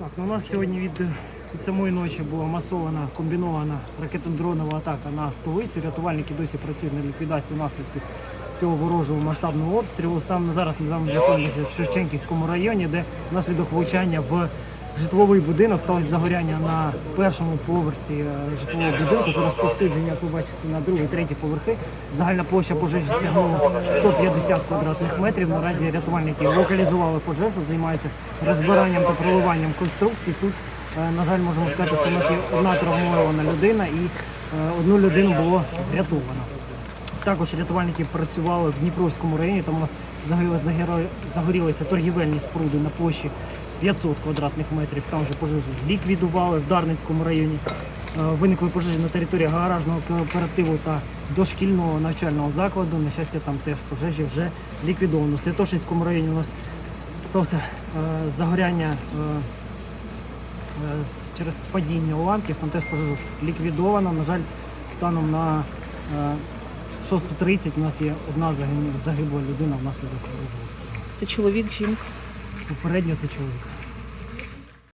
Так, ну у нас сьогодні від, від самої ночі була масована комбінована ракетно-дронова атака на столицю. Рятувальники досі працюють на ліквідацію наслідків цього ворожого масштабного обстрілу. Саме зараз ми з вами знаходимося в Шевченківському районі, де внаслідок влучання в житловий будинок сталося загоряння на першому поверсі е, житлового будинку. Тут розповсюдження, як ви бачите, на другий, третій поверхи. Загальна площа пожежі сягнула 150 квадратних метрів. Наразі рятувальники локалізували пожежу, займаються розбиранням та проливанням конструкцій. Тут, е, на жаль, можемо сказати, що у нас є одна травмована людина і е, одну людину було врятовано. Також рятувальники працювали в Дніпровському районі, там у нас загоріли- загорі- загорілися торгівельні споруди на площі 500 квадратних метрів. Там вже пожежу ліквідували в Дарницькому районі. Е, Виникли пожежі на території гаражного кооперативу та дошкільного навчального закладу. На щастя, там теж пожежі вже ліквідовано. В Святошинському районі у нас стався е, загоряння е, через падіння уламків. Там теж пожежу ліквідовано. На жаль, станом на е, 6.30 у нас є одна загибла людина внаслідок обстрілу. Це чоловік, жінка. Попередньо це чоловік.